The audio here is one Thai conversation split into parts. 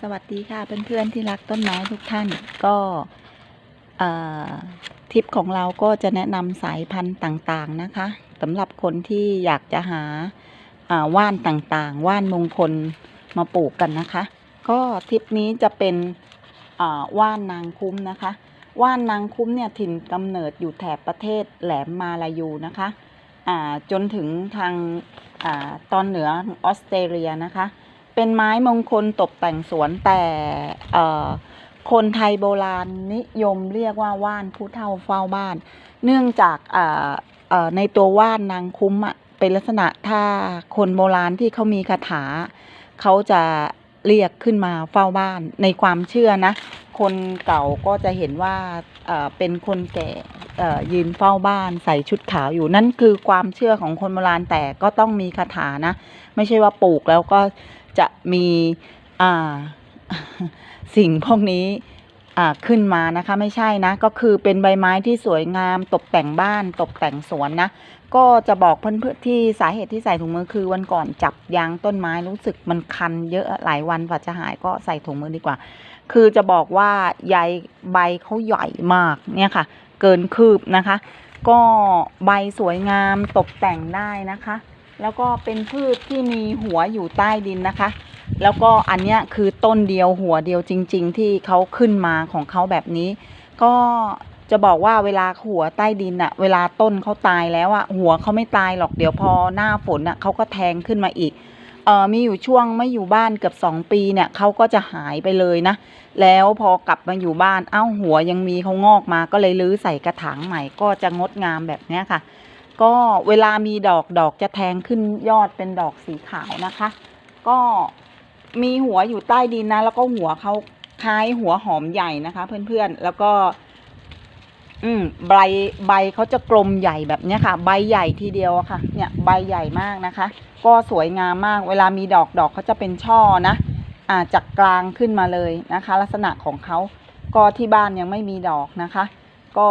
สวัสดีค่ะเพื่อนๆที่รักต้นไม้ทุกท่านก็ทริปของเราก็จะแนะนำสายพันธุ์ต่างๆนะคะสำหรับคนที่อยากจะหาาว่านต่างๆ ว่านมงคลมาปลูกกันนะคะ ก็ทริปนี้จะเป็นว่านนางคุ้มนะคะ ว่านนางคุ้มเนี่ยถิ่นกำเนิดอยู่แถบประเทศแหลมมาลายูนะคะจนถึงทางอาตอนเหนือออสเตรเลียนะคะ เป็นไม้มงคลตกแต่งสวนแต่คนไทยโบราณนิยมเรียกว่าว่านผู้เฒ่าเฝ้าบ้าน เนื่องจากในตัวว่านนางคุ้มเป็นลักษณะถ้าคนโบราณที่เขามีคาถาเขาจะเรียกขึ้นมาเฝ้าบ้านในความเชื่อนะ คนเก่าก็จะเห็นว่าเป็นคนแก่ยืนเฝ้าบ้านใส่ชุดขาวอยู่นั่นคือความเชื่อของคนโบราณแต่ก็ต้องมีคาถานะ ไม่ใช่ว่าปลูกแล้วก็ จะมีสิ่งพวกนี้ขึ้นมานะคะไม่ใช่นะ ก็คือเป็นใบไม้ที่สวยงาม ตกแต่งบ้านตกแต่งสวนนะ ก็จะบอกเพื่อนๆที่สาเหตุที่ใส่ถุงมือคือวันก่อนจับยางต้นไม้รู้สึกมันคันเยอะหลายวันกว่าจะหายก็ใส่ถุงมือดีกว่า คือจะบอกว่าใยใบเขาใหญ่มากเนี่ยค่ะ เกินคืบนะคะ ก็ใบสวยงามตกแต่งได้นะคะ แล้วก็เป็นพืชที่มีหัวอยู่ใต้ดินนะคะ แล้วก็อันเนี้ยคือต้นเดียวหัวเดียวจริง ๆ ที่เขาขึ้นมาของเขาแบบนี้ ก็จะบอกว่าเวลาหัวใต้ดินอะเวลาต้นเขาตายแล้วอะหัวเขาไม่ตายหรอกเดี๋ยวพอหน้าฝนอะเขาก็แทงขึ้นมาอีกเออมีอยู่ช่วงไม่อยู่บ้านเกือบสองปีเนี่ยเขาก็จะหายไปเลยนะ แล้วพอกลับมาอยู่บ้านเอ้าหัวยังมีเขางอกมาก็เลยรื้อใส่กระถางใหม่ก็จะงดงามแบบเนี้ยค่ะ ก็เวลามีดอกดอกจะแทงขึ้นยอดเป็นดอกสีขาวนะคะ ก็มีหัวอยู่ใต้ดินนะ แล้วก็หัวเขาคล้ายหัวหอมใหญ่นะคะ เพื่อนๆ แล้วก็ อืมใบใบเขาจะกลมใหญ่แบบนี้ค่ะ ใบใหญ่ทีเดียวค่ะ เนี่ย ใบใหญ่มากนะคะ ก็สวยงามมาก เวลามีดอกดอกเขาจะเป็นช่อนะอ่าจากกลางขึ้นมาเลยนะคะ ลักษณะของเขาก็ที่บ้านยังไม่มีดอกนะคะ ก็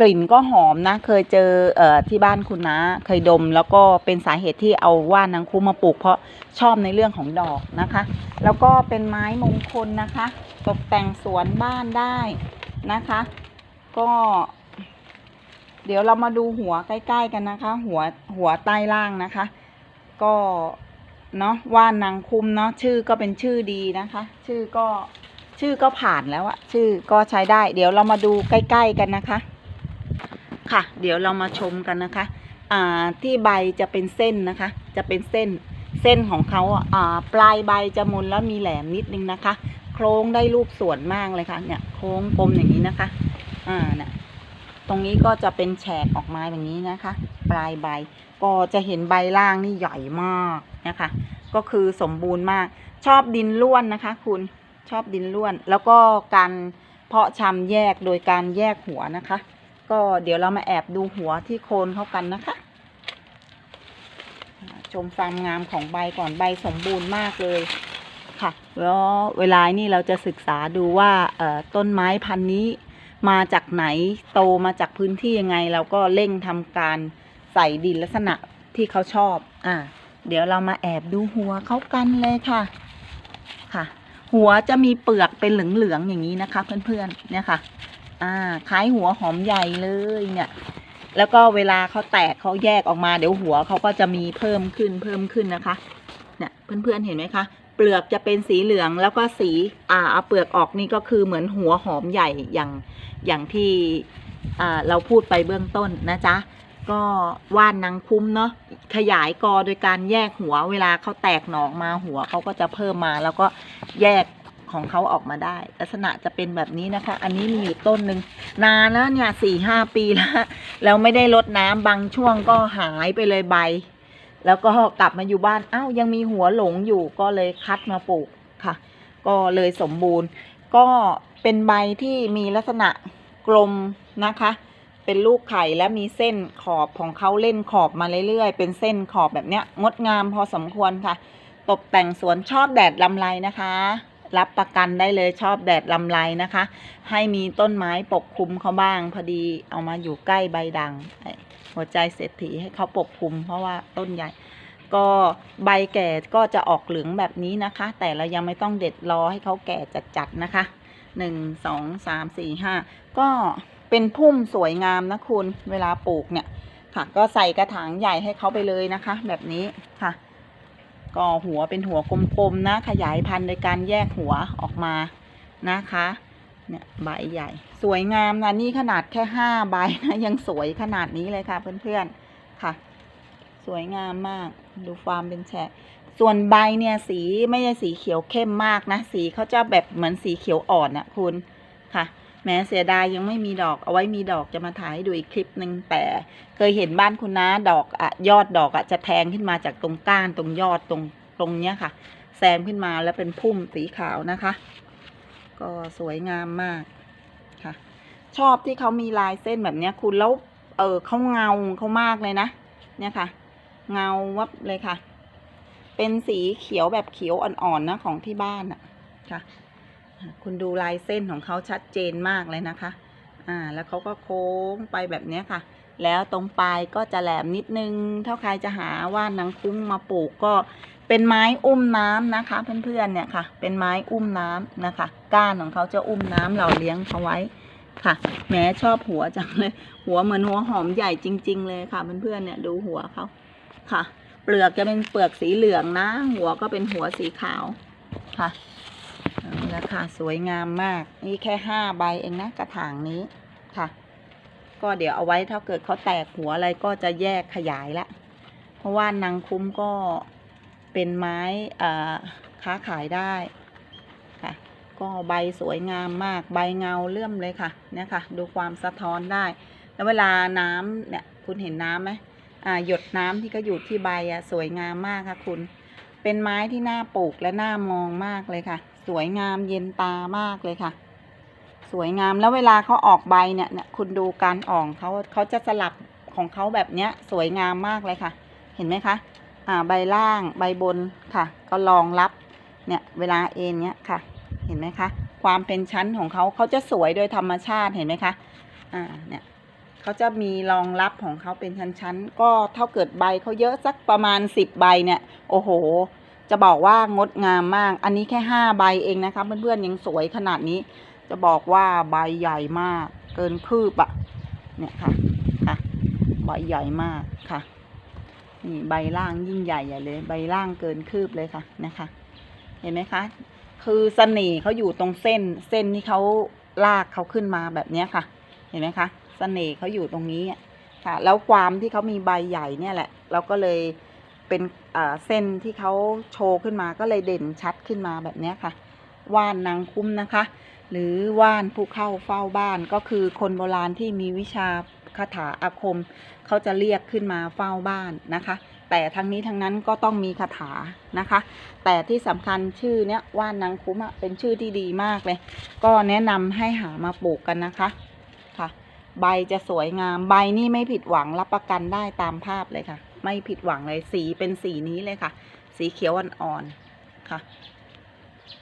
กลิ่นก็หอมนะ เคยเจอเอ่อที่บ้านคุณนะ เคยดมแล้วก็เป็นสาเหตุที่เอาว่านนางคูมาปลูก เพราะชอบในเรื่องของดอกนะคะ แล้วก็เป็นไม้มงคลนะคะ ตกแต่งสวนบ้านได้นะคะ ก็ เดี๋ยวเรามาดูหัวใกล้ ๆ กันนะคะ หัวหัวใต้ล่างนะคะ ก็เนาะว่านนางคุมเนาะชื่อก็เป็นชื่อดีนะคะ ชื่อก็ชื่อก็ผ่านแล้วอะชื่อก็ใช้ได้ เดี๋ยวเรามาดูใกล้ ๆ กันนะคะ ค่ะ เดี๋ยวเรามาชมกันนะคะ อ่าที่ใบจะเป็นเส้นนะคะ จะเป็นเส้นเส้นของเขาอ่าปลายใบจะมนแล้วมีแหลมนิดนึงนะคะ โครงได้รูปสวนมากเลยค่ะ เนี่ยโค้งกลมอย่างนี้นะคะ อ่าเนี่ยตรงนี้ก็จะเป็นแฉกออกมาอย่างนี้นะคะ ปลายใบก็จะเห็นใบล่างนี่ใหญ่มากนะคะ ก็คือสมบูรณ์มาก ชอบดินล้วนนะคะ คุณชอบดินล้วน แล้วก็การเพาะชำแยกโดยการแยกหัวนะคะ ก็เดี๋ยวเรามาแอบดูหัวที่โคนเขากันนะคะ ชมความงามของใบก่อนใบสมบูรณ์มากเลยค่ะแล้วเวลานี่เราจะศึกษาดูว่าต้นไม้พันธุ์นี้มาจากไหนโตมาจากพื้นที่ยังไง เราก็เร่งทำการใส่ดินลักษณะที่เขาชอบอ่าเดี๋ยวเรามาแอบดูหัวเขากันเลยค่ะค่ะ หัวจะมีเปลือกเป็นเหลืองๆอย่างนี้นะคะ เพื่อนๆเนี่ยค่ะ อ่าคล้ายหัวหอมใหญ่เลยเนี่ย แล้วก็เวลาเขาแตกเขาแยกออกมาเดี๋ยวหัวเขาก็จะมีเพิ่มขึ้นเพิ่มขึ้นนะคะ เนี่ยเพื่อนๆเห็นไหมคะ เปลือกจะเป็นสีเหลืองแล้วก็สีอ่าเอาเปลือกออกนี่ก็คือเหมือนหัวหอมใหญ่อย่างอย่างที่อ่าเราพูดไปเบื้องต้นนะจ๊ะก็ว่านนางคุ้มเนาะขยายกอโดยการแยกหัวเวลาเขาแตกหนอกมาหัวเขาก็จะเพิ่มมาแล้วก็แยก ของเขาออกมาได้ ลักษณะจะเป็นแบบนี้นะคะ อันนี้มีอยู่ต้นหนึ่งนานแล้วเนี่ยสี่ห้าปีแล้วแล้วไม่ได้รดน้ำบางช่วงก็หายไปเลยใบ แล้วก็กลับมาอยู่บ้านอ้าวยังมีหัวหลงอยู่ก็เลยคัดมาปลูกค่ะ ก็เลยสมบูรณ์ ก็เป็นใบที่มีลักษณะกลมนะคะ เป็นลูกไข่และมีเส้นขอบของเขาเล่นขอบมาเรื่อยๆ เป็นเส้นขอบแบบเนี้ยงดงามพอสมควรค่ะ ตกแต่งสวนชอบแดดลำไรนะคะ รับประกันได้เลยชอบแดดลำไรนะคะ ให้มีต้นไม้ปกคลุมเขาบ้าง พอดีเอามาอยู่ใกล้ใบดัง หัวใจเศรษฐีให้เขาปกคลุม เพราะว่าต้นใหญ่ ก็ใบแก่ก็จะออกเหลืองแบบนี้นะคะ แต่เรายังไม่ต้องเด็ดรอให้เขาแก่จัดๆนะคะหนึ่งสองสามสี่ห้าก็เป็นพุ่มสวยงามนะคุณเวลาปลูกเนี่ยค่ะ ก็ใส่กระถางใหญ่ให้เขาไปเลยนะคะ แบบนี้ค่ะ ก็หัวเป็นหัวกลมๆนะ ขยายพันธุ์โดยการแยกหัวออกมานะคะ เนี่ยใบใหญ่ สวยงามนะนี่ขนาดแค่ห้าใบนะยังสวยขนาดนี้เลยค่ะเพื่อนๆค่ะ สวยงามมากดูความเป็นแฉกส่วนใบเนี่ยสีไม่ใช่สีเขียวเข้มมากนะ สีเขาจะแบบเหมือนสีเขียวอ่อนนะคุณค่ะ แม้เสียดายยังไม่มีดอกเอาไว้มีดอกจะมาถ่ายให้ดูอีกคลิปหนึ่งแต่เคยเห็นบ้านคุณน้าดอกอะยอดดอกอะจะแทงขึ้นมาจากตรงก้านตรงยอดตรงตรงเนี้ยค่ะ แซมขึ้นมาแล้วเป็นพุ่มสีขาวนะคะ ก็สวยงามมากค่ะ ชอบที่เขามีลายเส้นแบบเนี้ยคุณแล้วเออเขาเงาเขามากเลยนะ เนี่ยค่ะ เงาวับเลยค่ะ เป็นสีเขียวแบบเขียวอ่อนๆนะของที่บ้านอะค่ะ คุณดูลายเส้นของเขาชัดเจนมากเลยนะคะ อ่า แล้วเขาก็โค้งไปแบบนี้ค่ะ แล้วตรงปลายก็จะแหลมนิดนึง ถ้าใครจะหาว่านนางคุ้งมาปลูกก็เป็นไม้อุ้มน้ำนะคะ เพื่อนๆเนี่ยค่ะ เป็นไม้อุ้มน้ำนะคะ ก้านของเขาจะอุ้มน้ำเราเลี้ยงเขาไว้ค่ะแหม้ชอบหัวจังเลย หัวเหมือนหัวหอมใหญ่จริง ๆ เลยค่ะเพื่อนๆเนี่ยดูหัวเขาค่ะ เปลือกจะเป็นเปลือกสีเหลืองนะ หัวก็เป็นหัวสีขาวค่ะ เอาละค่ะสวยงามมาก นี่แค่ห้าใบเองนะกระถางนี้ค่ะ ก็เดี๋ยวเอาไว้ถ้าเกิดเขาแตกหัวอะไรก็จะแยกขยายละ เพราะว่านางคุ้มก็เป็นไม้ค้าขายได้ค่ะ ก็ใบสวยงามมากใบเงาเลื่อมเลยค่ะเนี่ยค่ะ ดูความสะท้อนได้ แล้วเวลาน้ำเนี่ยคุณเห็นน้ำไหมหยดน้ำที่ก็อยู่ที่ใบอะสวยงามมากค่ะคุณ เป็นไม้ที่น่าปลูกและน่ามองมากเลยค่ะ สวยงามเย็นตามากเลยค่ะ สวยงามแล้วเวลาเขาออกใบเนี่ยเนี่ยคุณดูการอ่องเขาเขาจะสลับของเขาแบบเนี้ย สวยงามมากเลยค่ะ เห็นไหมคะอ่าใบล่างใบบนค่ะ ก็รองรับเนี่ยเวลาเอ็นเนี้ยค่ะ เห็นไหมคะ ความเป็นชั้นของเขาเขาจะสวยโดยธรรมชาติเห็นไหมคะอ่าเนี่ย เขาจะมีรองรับของเขาเป็นชั้นๆ ก็เท่าเกิดใบเขาเยอะสักประมาณสิบใบเนี่ย โอ้โห จะบอกว่างดงามมาก อันนี้แค่ห้าใบเองนะคะเพื่อนๆ ยังสวยขนาดนี้ จะบอกว่าใบใหญ่มาก เกินคืบอะเนี่ยค่ะ ค่ะ ใบใหญ่มากค่ะ นี่ใบล่างยิ่งใหญ่ใหญ่เลย ใบล่างเกินคืบเลยค่ะ นะคะ เห็นไหมคะ คือเสน่ห์เขาอยู่ตรงเส้น เส้นที่เขาลากเขาขึ้นมาแบบนี้ค่ะ เห็นไหมคะ เสน่ห์เขาอยู่ตรงนี้ค่ะ แล้วความที่เขามีใบใหญ่เนี่ยแหละ เราก็เลยเป็นเส้นที่เขาโชว์ขึ้นมาก็เลยเด่นชัดขึ้นมาแบบนี้ค่ะ ว่านนางคุ้มนะคะ หรือว่านผู้เข้าเฝ้าบ้านก็คือคนโบราณที่มีวิชาคาถาอาคม เขาจะเรียกขึ้นมาเฝ้าบ้านนะคะ แต่ทั้งนี้ทั้งนั้นก็ต้องมีคาถานะคะ แต่ที่สำคัญชื่อเนี้ยว่านนางคุ้มเป็นชื่อที่ดีมากเลย ก็แนะนำให้หามาปลูกกันนะคะ ใบจะสวยงาม ใบนี่ไม่ผิดหวังรับประกันได้ตามภาพเลยค่ะ ไม่ผิดหวังเลยสีเป็นสีนี้เลยค่ะ สีเขียวอ่อนๆค่ะ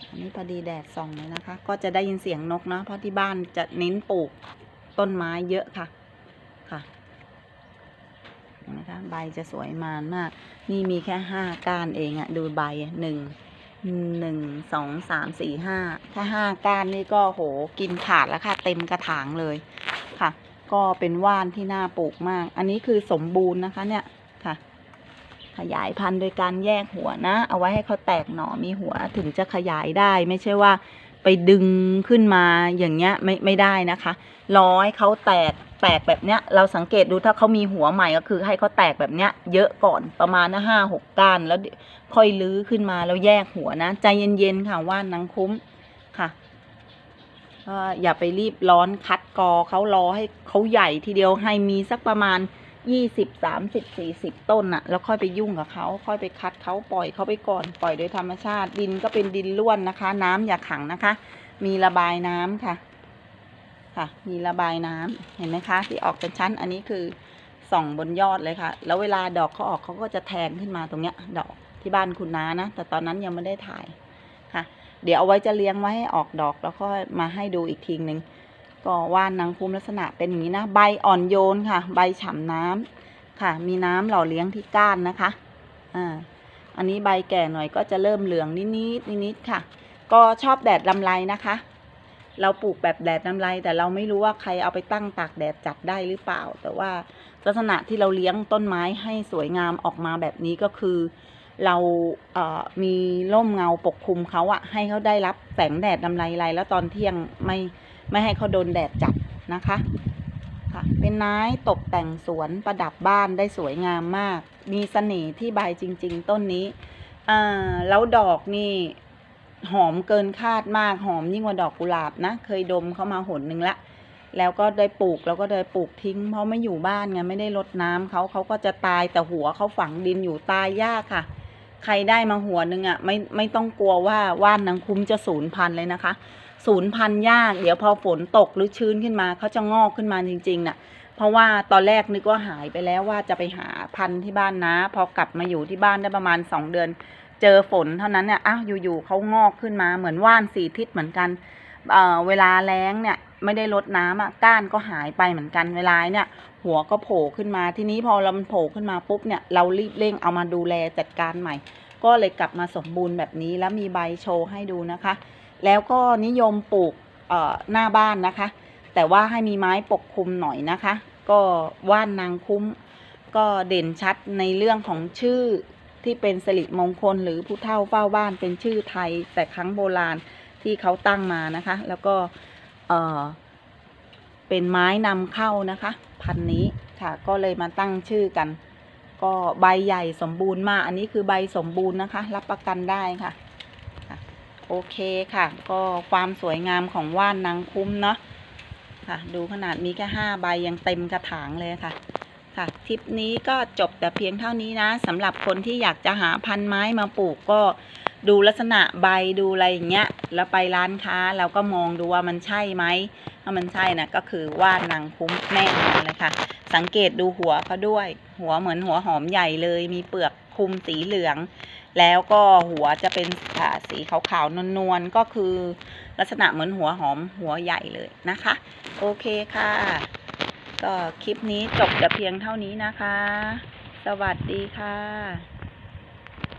อันนี้พอดีแดดส่องเลยนะคะ ก็จะได้ยินเสียงนกนะเพราะที่บ้านจะเน้นปลูกต้นไม้เยอะค่ะค่ะนะคะใบจะสวยมานมาก นี่มีแค่ห้าก้านเองอะดูใบหนึ่งหนึ่งสองสามสี่ห้าถ้าห้าก้านนี่ก็โหกินขาดแล้วค่ะ เต็มกระถางเลย ก็เป็นว่านที่น่าปลูกมาก อันนี้คือสมบูรณ์นะคะเนี่ยค่ะ ขยายพันธุ์โดยการแยกหัวนะ เอาไว้ให้เขาแตกหน่อมีหัวถึงจะขยายได้ ไม่ใช่ว่าไปดึงขึ้นมาอย่างเงี้ยไม่ไม่ได้นะคะรอให้เขาแตกแตกแบบเนี้ย เราสังเกตดูถ้าเขามีหัวใหม่ก็คือให้เขาแตกแบบเนี้ย เยอะก่อนประมาณนะห้าหกก้านแล้วค่อยลื้อขึ้นมาแล้วแยกหัวนะ ใจเย็นๆค่ะว่านนางคุ้ม ก็อย่าไปรีบร้อนคัดกอเขารอให้เขาใหญ่ทีเดียวให้มีสักประมาณยี่สิบสามสิบสี่สิบต้นน่ะ แล้วค่อยไปยุ่งกับเขาค่อยไปคัดเขาปล่อยเขาไปก่อนปล่อยโดยธรรมชาติ ดินก็เป็นดินล้วนนะคะ น้ำอย่าขังนะคะ มีระบายน้ำค่ะ ค่ะ มีระบายน้ำเห็นไหมคะ ที่ออกเป็นชั้นอันนี้คือส่องบนยอดเลยค่ะ แล้วเวลาดอกเขาออกเขาก็จะแทงขึ้นมาตรงเนี้ย ดอกที่บ้านคุณน้านะแต่ตอนนั้นยังไม่ได้ถ่าย ค่ะ เดี๋ยวเอาไว้จะเลี้ยงไว้ให้ออกดอกแล้วก็มาให้ดูอีกทีหนึ่งก็ว่านนางคุ้มลักษณะเป็นอย่างนี้นะใบอ่อนโยนค่ะ ใบฉ่ำน้ำค่ะ มีน้ำหล่อเลี้ยงที่ก้านนะคะอ่าอันนี้ใบแก่หน่อยก็จะเริ่มเหลืองนิดๆนิดๆค่ะ ก็ชอบแดดลำไรนะคะ เราปลูกแบบแดดลำไรแต่เราไม่รู้ว่าใครเอาไปตั้งตากแดดจัดได้หรือเปล่า แต่ว่าลักษณะที่เราเลี้ยงต้นไม้ให้สวยงามออกมาแบบนี้ก็คือ เราเอ่อมีร่มเงาปกคลุมเขาอะให้เขาได้รับแสงแดดลำไรไรแล้วตอนเที่ยงไม่ไม่ให้เขาโดนแดดจัดนะคะค่ะเป็นไม้ตกแต่งสวนประดับบ้านได้สวยงามมาก มีเสน่ห์ที่ใบจริง ๆ ต้นนี้อ่าแล้วดอกนี่หอมเกินคาดมากหอมยิ่งกว่าดอกกุหลาบนะ เคยดมเข้ามาหนหนึ่งละ แล้วก็ได้ปลูกแล้วก็ได้ปลูกทิ้ง เพราะไม่อยู่บ้านไงไม่ได้รดน้ำเขาเขาก็จะตายแต่หัวเขาฝังดินอยู่ตายยากค่ะ ใครได้มาหัวหนึ่งอะไม่ไม่ต้องกลัวว่าว่านนางคุ้มจะสูญพันเลยนะคะสูญพันยาก เดี๋ยวพอฝนตกหรือชื้นขึ้นมาเขาจะงอกขึ้นมาจริงๆน่ะ เพราะว่าตอนแรกนึกว่าหายไปแล้วว่าจะไปหาพันธุ์ที่บ้านนะ พอกลับมาอยู่ที่บ้านได้ประมาณสองเดือน เจอฝนเท่านั้นเนี่ยอ้าวอยู่ๆเขางอกขึ้นมาเหมือนว่านสีทิศเหมือนกัน เเวลาแล้งเนี่ยไม่ได้ลดน้ำอะก้านก็หายไปเหมือนกันเวลาเนี่ยหัวก็โผล่ขึ้นมาทีนี้พอเรามันโผล่ขึ้นมาปุ๊บเนี่ยเรารีบเร่งเอามาดูแลจัดการใหม่ ก็เลยกลับมาสมบูรณ์แบบนี้แล้วมีใบโชว์ให้ดูนะคะ แล้วก็นิยมปลูกเอ่อหน้าบ้านนะคะ แต่ว่าให้มีไม้ปกคลุมหน่อยนะคะ ก็ว่านนางคุ้ม ก็เด่นชัดในเรื่องของชื่อที่เป็นสิริมงคลหรือผู้เฒ่าเฝ้าบ้านเป็นชื่อไทยแต่ครั้งโบราณ ที่เขาตั้งมานะคะ แล้วก็เอ่อเป็นไม้นำเข้านะคะ พันนี้ค่ะ ก็เลยมาตั้งชื่อกัน ก็ใบใหญ่สมบูรณ์มาก อันนี้คือใบสมบูรณ์นะคะ รับประกันได้ค่ะค่ะ โอเคค่ะ ก็ความสวยงามของว่านนางคุ้มเนาะค่ะ ดูขนาดมีแค่ห้าใบยังเต็มกระถางเลยค่ะ ค่ะทริปนี้ก็จบแต่เพียงเท่านี้นะสำหรับคนที่อยากจะหาพันไม้มาปลูกก็ ดูลักษณะใบดูอะไรอย่างเงี้ยแล้วไปร้านค้าเราก็มองดูว่ามันใช่ไหมถ้ามันใช่นะก็คือว่านนางคุ้มแน่นอนเลยค่ะ สังเกตดูหัวเขาด้วย หัวเหมือนหัวหอมใหญ่เลย มีเปลือกคลุมสีเหลือง แล้วก็หัวจะเป็นสีขาวๆนวลๆก็คือ ลักษณะเหมือนหัวหอมหัวใหญ่เลยนะคะ โอเคค่ะ ก็คลิปนี้จบแต่เพียงเท่านี้นะคะ สวัสดีค่ะ